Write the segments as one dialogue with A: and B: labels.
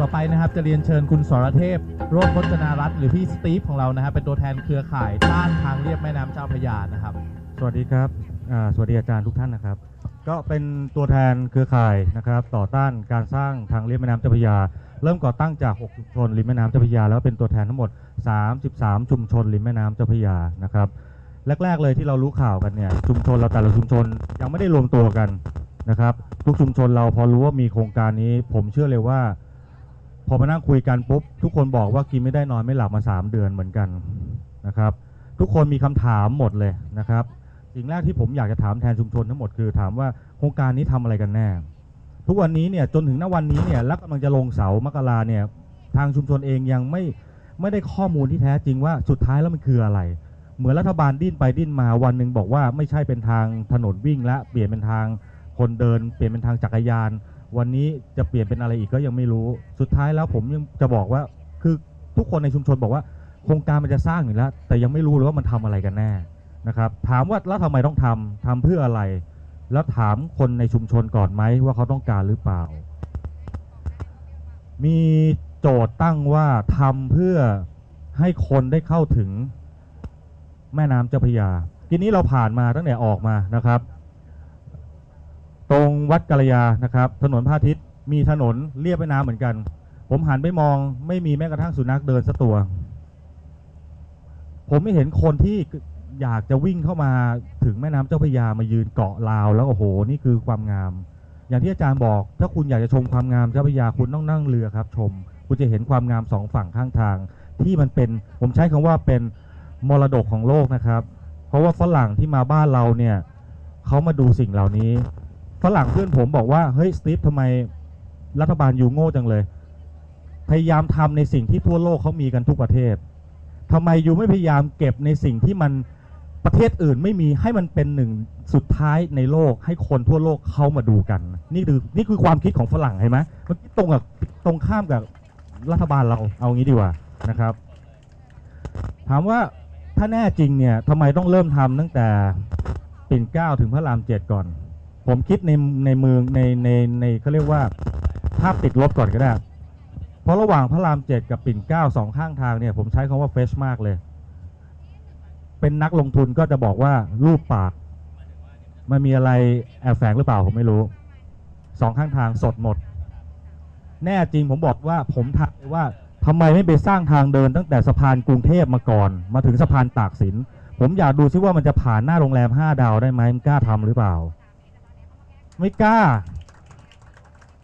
A: ต่อไปนะครับ จะเรียนเชิญคุณสรเทพโรจน์พจนารัตน์หรือพี่สตีฟของเรานะครับ เป็นตัวแทนเครือข่ายต้านทางเรียบแม่น้ำเจ้าพระยานะครับ
B: สวัสดีครับอ่าสวัสดีอาจารย์ทุกท่านนะครับ ก็เป็นตัวแทนเครือข่ายนะครับ ต่อต้านการสร้างทางเลียบแม่น้ำเจ้าพระยา เริ่มก่อตั้งจาก 6 ชุมชนริมแม่น้ำเจ้าพระยา แล้วเป็นตัวแทนทั้งหมด 33 ชุมชนริมแม่น้ำเจ้าพระยานะครับ แรก ๆ เลยที่เรารู้ข่าวกันเนี่ยชุมชนเราแต่ละชุมชนยังไม่ได้รวมตัวกันนะครับ ทุกชุมชนเราพอรู้ว่ามีโครงการนี้ ผมเชื่อเลยว่า พอมานั่งคุยกันปุ๊บทุกคนบอกว่ากินไม่ได้นอนไม่หลับมา 3 เดือนเหมือนกันนะครับ ทุกคนมีคำถามหมดเลยนะครับสิ่งแรกที่ผมอยากจะถามแทนชุมชนทั้งหมดคือถามว่าโครงการนี้ทำอะไรกันแน่ ทุกวันนี้เนี่ยจนถึงณวันนี้เนี่ยและกำลังจะลงเสามกราเนี่ยทางชุมชนเองยังไม่ไม่ได้ข้อมูลที่แท้จริงว่าสุดท้ายแล้วมันคืออะไร เหมือนรัฐบาลดิ้นไปดิ้นมาวันหนึ่งบอกว่าไม่ใช่เป็นทางถนนวิ่งและเปลี่ยนเป็นทางคนเดิน เปลี่ยนเป็นทางจักรยาน วันนี้จะเปลี่ยนเป็นอะไรอีกก็ยังไม่รู้ สุดท้ายแล้วผมยังจะบอกว่า คือทุกคนในชุมชนบอกว่า โครงการมันจะสร้างอยู่แล้ว แต่ยังไม่รู้เลยว่ามันทำอะไรกันแน่นะครับ ถามว่าแล้วทำไมต้องทำทำเพื่ออะไร แล้วถามคนในชุมชนก่อนไหมว่าเขาต้องการหรือเปล่า มีโจทย์ตั้งว่าทำเพื่อให้คนได้เข้าถึงแม่น้ำเจ้าพระยาทีนี้เราผ่านมาตั้งแต่ออกมานะครับ ตรงวัดกาลยานะครับ ถนนพระอาทิตย์มีถนนเลียบแม่น้ำเหมือนกัน ผมหันไปมองไม่มีแม้กระทั่งสุนัขเดินสักตัว ผมไม่เห็นคนที่อยากจะวิ่งเข้ามาถึงแม่น้ำเจ้าพระยามายืนเกาะราว แล้วโอ้โห นี่คือความงาม อย่างที่อาจารย์บอก ถ้าคุณอยากจะชมความงามเจ้าพระยาคุณต้องนั่งเรือครับ ชม คุณจะเห็นความงามสองฝั่งข้างทาง ที่มันเป็นผมใช้คำว่าเป็นมรดกของโลกนะครับ เพราะว่าฝรั่งที่มาบ้านเราเนี่ยเขามาดูสิ่งเหล่านี้ ฝรั่งเพื่อนผมบอกว่าเฮ้ยสตีฟทำไมรัฐบาลยูโง่จังเลย พยายามทำในสิ่งที่ทั่วโลกเขามีกันทุกประเทศทำไมยูไม่พยายามเก็บในสิ่งที่มันประเทศอื่นไม่มีให้มันเป็นหนึ่งสุดท้ายในโลกให้คนทั่วโลกเข้ามาดูกัน นี่คือนี่คือความคิดของฝรั่งเห็นไหมมันตรงกับตรงข้ามกับรัฐบาลเราเอางี้ดีกว่านะครับ ถามว่าถ้าแน่จริงเนี่ยทำไมต้องเริ่มทำตั้งแต่ปิ่นเก้าถึงพระรามเจ็ดก่อน ผมคิดในในเมืองในในในเขาเรียกว่าภาพติดลบก่อนก็ได้ เพราะระหว่างพระรามเจ็ดกับปิ่นเก้าสองข้างทางเนี่ยผมใช้คำว่าเฟชมากเลย เป็นนักลงทุนก็จะบอกว่ารูปปาก มันมีอะไรแอบแฝงหรือเปล่าผมไม่รู้สองข้างทางสดหมด แน่จริงผมบอกว่าผมทักว่าทำไมไม่ไปสร้างทางเดินตั้งแต่สะพานกรุงเทพมาก่อน มาถึงสะพานตากสิน ผมอยากดูซิว่ามันจะผ่านหน้าโรงแรมห้าดาวได้ไหมมันกล้าทำหรือเปล่า ไม่กล้า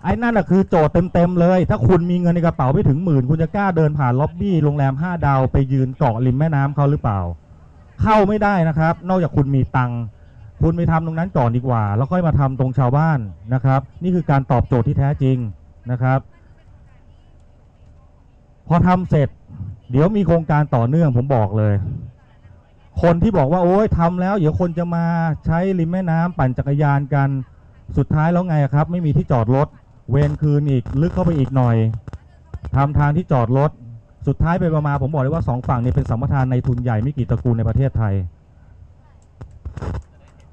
B: ไอ้นั่นน่ะคือโจทย์เต็มๆเลย ถ้าคุณมีเงินในกระเป๋าไม่ถึงหมื่น คุณจะกล้าเดินผ่านล็อบบี้โรงแรม5ดาวไปยืนเกาะริมแม่น้ำเขาหรือเปล่า เข้าไม่ได้นะครับ นอกจากคุณมีตังค์คุณไปทำตรงนั้นก่อนดีกว่า แล้วค่อยมาทำตรงชาวบ้านนะครับ นี่คือการตอบโจทย์ที่แท้จริงนะครับ พอทำเสร็จ เดี๋ยวมีโครงการต่อเนื่องผมบอกเลย คนที่บอกว่าโอ๊ยทำแล้ว เดี๋ยวคนจะมาใช้ริมแม่น้ำปั่นจักรยานกัน สุดท้ายแล้วไงครับ ไม่มีที่จอดรถ เวรคืนอีกลึกเข้าไปอีกหน่อยทำทางที่จอดรถ สุดท้ายไปประมาณผมบอกเลยว่าสองฝั่งนี้เป็นสัมปทานในทุนใหญ่ไม่กี่ตระกูลในประเทศไทย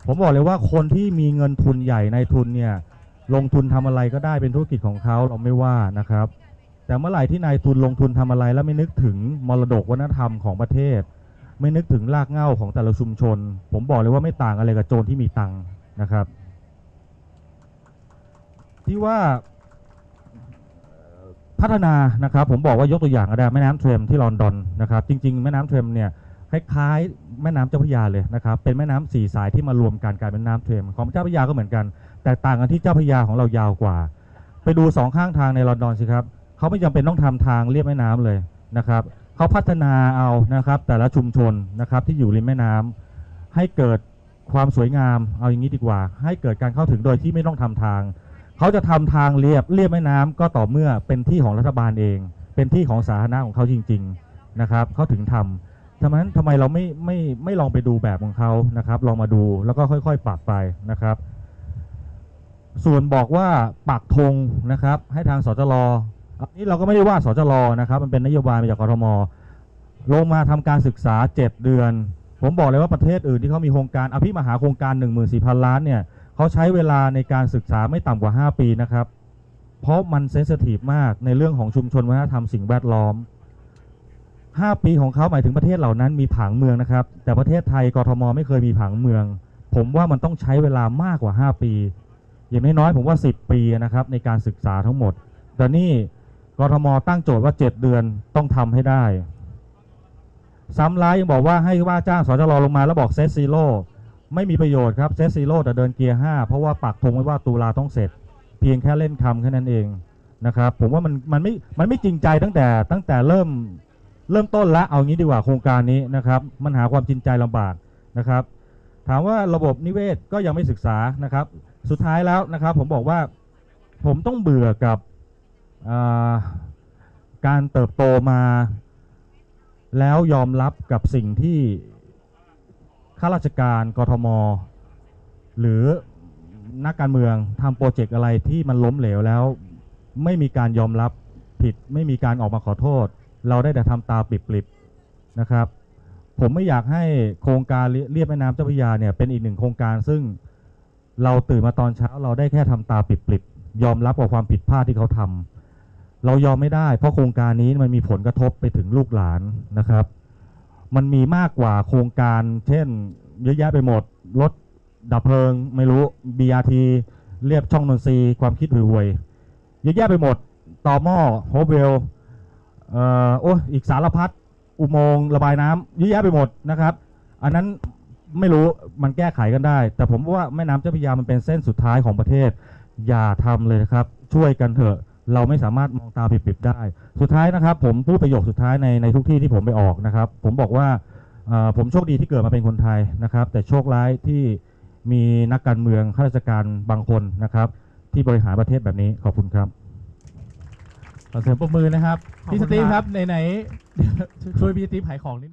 B: ผมบอกเลยว่าคนที่มีเงินทุนใหญ่ในทุนเนี่ยลงทุนทำอะไรก็ได้เป็นธุรกิจของเขาเราไม่ว่านะครับ แต่เมื่อไหร่ที่นายทุนลงทุนทำอะไร แล้วไม่นึกถึงมรดกวัฒนธรรมของประเทศ ไม่นึกถึงรากเหง้าของแต่ละชุมชน ผมบอกเลยว่าไม่ต่างอะไรกับโจรที่มีตังค์นะครับ ที่ว่าพัฒนานะครับผมบอกว่ายกตัวอย่างก็ได้แม่น้ำเทรมที่ลอนดอนนะครับ จริง ๆ แม่น้ำเทรมเนี่ยคล้ายๆแม่น้ำเจ้าพระยาเลยนะครับ เป็นแม่น้ำสี่สายที่มารวมกันกลายเป็นน้ำเทรมของเจ้าพระยาก็เหมือนกัน แต่ต่างกันที่เจ้าพระยาของเรายาวกว่า ไปดูสองข้างทางในลอนดอนสิครับเขาไม่จำเป็นต้องทำทางเรียบแม่น้ำเลยนะครับเขาพัฒนาเอานะครับแต่ละชุมชนนะครับที่อยู่ริมแม่น้ำให้เกิดความสวยงามเอาอย่างนี้ดีกว่า ให้เกิดการเข้าถึงโดยที่ไม่ต้องทำทาง เขาจะทำทางเรียบเรียบแม่น้ำก็ต่อเมื่อเป็นที่ของรัฐบาลเอง เป็นที่ของสาธารณะของเขาจริง ๆนะครับเขาถึงทำฉะนั้นทำไมเราไม่ไม่ไม่ลองไปดูแบบของเขานะครับ ลองมาดูแล้วก็ค่อยๆ ปรับไปนะครับ ส่วนบอกว่าปักธงนะครับ ให้ทางสจรอันนี้เราก็ไม่ได้ว่าสจรนะครับ มันเป็นนโยบายมาจากกทมลงมาทำการศึกษา 7 เดือน ผมบอกเลยว่าประเทศอื่นที่เขามีโครงการอภิมหาโครงการ 1 4 0 0 0 ล้านเนี่ย เขาใช้เวลาในการศึกษาไม่ต่ำกว่า 5 ปีนะครับ เพราะมันเซนซิทีฟมากในเรื่องของชุมชนวัฒนธรรมสิ่งแวดล้อม 5 ปีของเขาหมายถึงประเทศเหล่านั้นมีผังเมืองนะครับ แต่ประเทศไทยกรทมไม่เคยมีผังเมือง ผมว่ามันต้องใช้เวลามากกว่า 5 ปี อย่างน้อยๆผมว่า 10 ปีนะครับในการศึกษาทั้งหมด แต่นี่กรทมตั้งโจทย์ว่า 7 เดือนต้องทำให้ได้ ซ้ำร้ายยังบอกว่าให้ว่าจ้างสจรลงมาแล้วบอกเซตซีโร่ ไม่มีประโยชน์ครับเซตซีโร่แต่เดินเกียร์5เพราะว่าปักธงไว้ว่าตุลาต้องเสร็จ เพียงแค่เล่นคำแค่นั้นเองนะครับผมว่ามันมันไม่มันไม่จริงใจตั้งแต่ตั้งแต่เริ่มเริ่มต้นละเอางี้ดีกว่าโครงการนี้นะครับมันหาความจริงใจลำบากนะครับ ถามว่าระบบนิเวศก็ยังไม่ศึกษานะครับ สุดท้ายแล้วนะครับ ผมบอกว่าผมต้องเบื่อกับาการเติบโตมา แล้วยอมรับกับสิ่งที่ ข้าราชการกทม หรือนักการเมืองทำโปรเจกต์อะไรที่มันล้มเหลวแล้ว ไม่มีการยอมรับผิด ไม่มีการออกมาขอโทษ เราได้แต่ทำตาปริบๆนะครับ ผมไม่อยากให้โครงการเรียบแม่น้ำเจ้าพระยาเนี่ยเป็นอีกหนึ่งโครงการซึ่งเราตื่นมาตอนเช้าเราได้แค่ทำตาปริบๆยอมรับกับความผิดพลาดที่เขาทำเรายอมไม่ได้ เพราะโครงการนี้มันมีผลกระทบไปถึงลูกหลานนะครับ มันมีมากกว่าโครงการ เช่น เยอะแยะไปหมด รถดับเพลิง ไม่รู้ BRT เรียบช่องนนทรีย์ความคิดห่วยๆเยอะแยะไปหมดต่อหม้อโฮเวลเอ่อโอ้อีกสารพัดอุโมงค์ระบายน้ำเยอะแยะไปหมดนะครับ อันนั้นไม่รู้มันแก้ไขกันได้ แต่ผมว่าแม่น้ำเจ้าพระยามันเป็นเส้นสุดท้ายของประเทศ อย่าทำเลยนะครับ ช่วยกันเถอะ เราไม่สามารถมองตาปิบๆได้ สุดท้ายนะครับ ผมพูดประโยคสุดท้ายในในทุกที่ที่ผมไปออกนะครับ ผมบอกว่าเอ่อผมโชคดีที่เกิดมาเป็นคนไทยนะครับ แต่โชคร้ายที่มีนักการเมืองข้าราชการบางคนนะครับ ที่บริหารประเทศแบบนี้ขอบคุณครับ
A: ขอเสียงปรบมือนะครับ
C: ขอบคุณ
A: พี่สตีฟ
C: ค
A: ค
C: รั
A: รับบไหนๆช่วยพี่สตีฟขายของนิดนึง